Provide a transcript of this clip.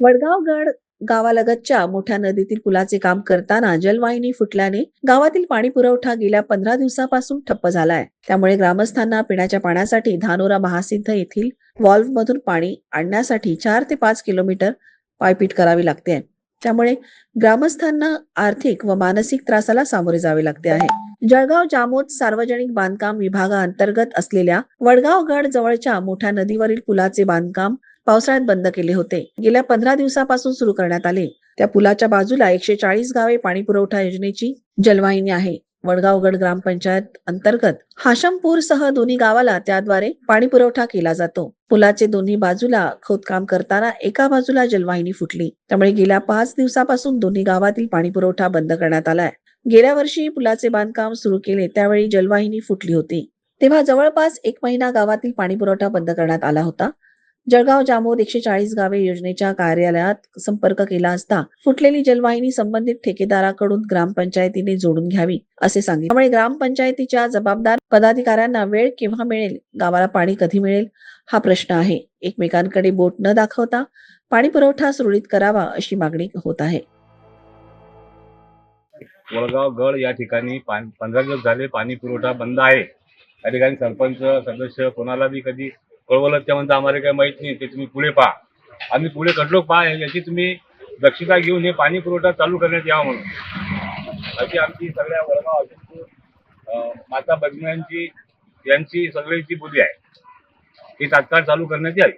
वडगावगड गावालगतच्या मोठ्या नदीतील पुलाचे काम करताना जलवाहिनी फुटल्याने गावातील पाणी पुरवठा गेल्या पंधरा दिवसापासून ठप्प झालाय. त्यामुळे ग्रामस्थांना पिण्याच्या पाण्यासाठी धानोरा महासिद्ध येथील व्हॉल्व्ह मधून पाणी आणण्यासाठी चार ते पाच किलोमीटर पायपीट करावी लागते. त्यामुळे ग्रामस्थांना आर्थिक व मानसिक त्रासाला सामोरे जावे लागते आहे. जळगाव जामोद सार्वजनिक बांधकाम विभागाअंतर्गत असलेल्या वडगाव गड जवळच्या मोठ्या नदीवरील पुलाचे बांधकाम पावसाळ्यात बंद केले होते. गेल्या पंधरा दिवसापासून सुरू करण्यात आले. त्या पुलाच्या बाजूला एकशे चाळीस गावे पाणी पुरवठा योजनेची जलवाहिनी आहे. वडगावगड ग्रामपंचायत अंतर्गत हाशमपूर सह दोन्ही गावाला त्याद्वारे पाणी पुरवठा केला जातो. पुलाचे दोन्ही बाजूला खोदकाम करताना एका बाजूला जलवाहिनी फुटली. त्यामुळे गेल्या पाच दिवसापासून दोन्ही गावातील पाणी पुरवठा बंद करण्यात आलाय. गेल्या वर्षी पुलाचे बांधकाम सुरू केले त्यावेळी जलवाहिनी फुटली होती. तेव्हा जवळपास एक महिना गावातील पाणी पुरवठा बंद करण्यात आला होता. जळगाव जामोद एकशे चाळीस गावे योजनेच्या कार्यालयात संपर्क केला असता फुटलेली जलवाहिनी संबंधित ठेकेदाराकडून ग्रामपंचायतीने जोडून घ्यावी असे सांगितले. त्यामुळे ग्रामपंचायतीच्या जबाबदार पदाधिकाऱ्यांना वेळ केव्हा मिळेल? गावाला पाणी कधी मिळेल? हा प्रश्न आहे. एकमेकांकडे बोट न दाखवता पाणी पुरवठा सुरळीत करावा अशी मागणी होत आहे. वळगाव गड या ठिकाणी पंधरा दिवस झाले पाणी पुरवठा बंद आहे. या ठिकाणी सरपंच सदस्य कोणाला बी कधी कळवलं त्या म्हणता आम्हाला काही माहीत नाही ते तुम्ही पुढे पहा. आम्ही पुढे कडलो पहा याची तुम्ही दक्षता घेऊन हे पाणी पुरवठा चालू करण्यात यावा म्हणून. अशी आमची सगळ्या वडगाव अजिंपूर माता भगिन्यांची यांची सगळ्यांची बोली आहे. ही तात्काळ चालू करण्यात यावी.